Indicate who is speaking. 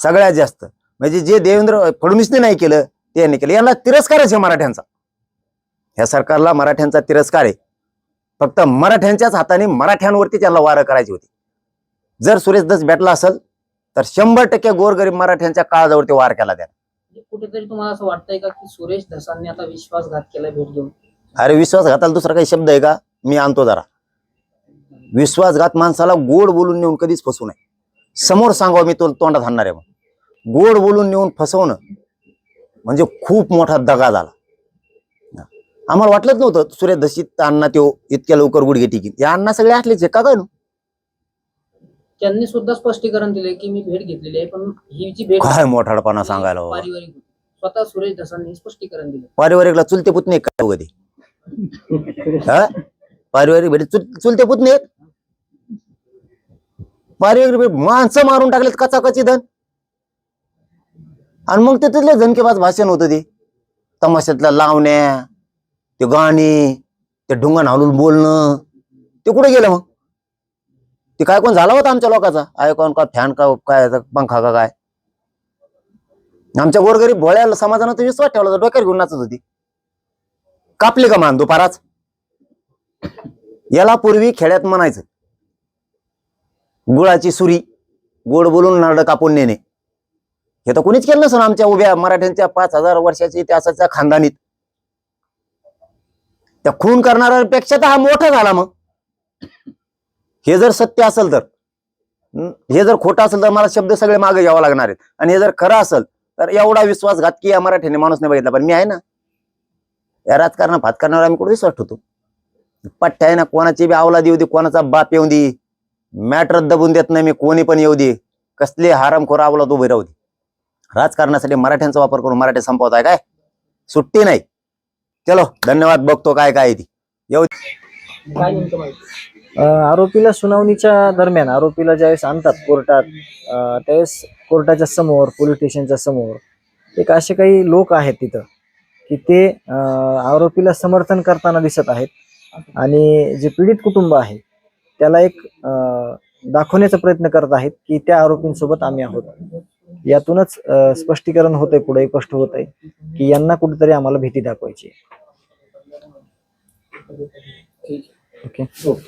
Speaker 1: सगळ्यात जास्त. म्हणजे जे देवेंद्र फडणवीसने नाही केलं ते यांनी केलं. यांना तिरस्कारच आहे मराठ्यांचा. ह्या सरकारला मराठ्यांचा तिरस्कार आहे. फक्त मराठ्यांच्याच हाताने मराठ्यांवरती त्यांना वारं करायची होती. जर सुरेश दस भेटला असेल तर शंभर टक्के गोरगरीब मराठ्यांच्या काळजावरती वार केला त्याने.
Speaker 2: म्हणजे कुठेतरी तुम्हाला असं वाटतंय का की सुरेश धसांनी आता विश्वासघात केला भेट घेऊन
Speaker 1: अरे विश्वासघाताला दुसरा काही शब्द आहे का? मी आणतो जरा. विश्वासघात माणसाला गोड बोलून नेऊन कधीच फसवू नये. समोर सांगावं मी तो तोंडात आणणार आहे मग गोड बोलून नेऊन फसवणं म्हणजे खूप मोठा दगा झाला. आम्हाला वाटलंच नव्हतं सुरेश दशीत अण्णा त्यो इतक्या लवकर गुडघे टिकीन. या अण्णा सगळे असलेच आहे का काय?
Speaker 2: त्यांनी सुद्धा स्पष्टीकरण दिले की मी भेट घेतलेली आहे पण ही जी भेट
Speaker 1: काय मोठाडपणा सांगायला
Speaker 2: पारिवारिक. स्वतः सुरेश धसांनी स्पष्टीकरण दिलं
Speaker 1: पारिवारिकला चुलते पुतणे काय कधी हा? पारिवारिक भेट चुल चुलते पुतणे पारिवारिक भेट माणसं मारून टाकलेत कचाकची धन. आणि मग त्याच्यातले झनकेबाज भाषण होतं ते. तमाशातल्या लावण्या ते गाणी ते ढुंगण हालून बोलणं. ते कुठे गेलं मग? ते काय कोण झाला होता आमच्या लोकांचा? ऐकून का फॅन का काय पंखा का काय? आमच्या गोरगरीब भोळ्या समाजानं तर विश्वास ठेवला होता, डोक्यावर घेऊन नाचत होती. कापली का मान दुपाराच? याला पूर्वी खेड्यात म्हणायचं गुळाची सुरी गोड बोलून नारळ कापून नेणे. हे तर कोणीच केलं नसेल आमच्या उभ्या मराठ्यांच्या पाच हजार वर्षाच्या इतिहासाच्या खानदानीत. त्या खून करणाऱ्यापेक्षा तर हा मोठा झाला मग. हे जर सत्य असेल तर हे जर खोटं असेल तर मला शब्द सगळे मागे घ्यावा लागणार आहेत. आणि हे जर खरं असेल तर एवढा विश्वासघात की या मराठीने माणूस नाही बघितला पण मी आहे ना. या राजकारण फातकारणावर आम्ही कुठे विश्वास ठेवतो? पठ्ठ्या आहे ना कोणाची बी आवला देऊ दे कोणाचा बाप येऊ दे. मॅटर दबून देत नाही मी कोणी पण येऊ दे. कसले हारामखोर आवला तो उभे राहू दे. राजकारणासाठी मराठ्यांचा वापर करून मराठी संपवत आहे काय? सुट्टी नाही. चलो धन्यवाद बघतो काय काय ती.
Speaker 3: येऊ आरोपीला सुनावणीच्या दरम्यान आरोपीला ज्यावेळेस आणतात कोर्टात त्यावेळेस कोर्टाच्या समोर पोलीस स्टेशनच्या समोर एक असे काही लोक आहेत तिथं की ते आरोपीला समर्थन करताना दिसत आहेत. आणि जे पीडित कुटुंब आहे त्याला एक दाखवण्याचा प्रयत्न करत आहेत की त्या आरोपींसोबत आम्ही आहोत. यातूनच स्पष्टीकरण होते पुढे स्पष्ट होत आहे की यांना कुठेतरी आम्हाला भीती दाखवायची ओके okay.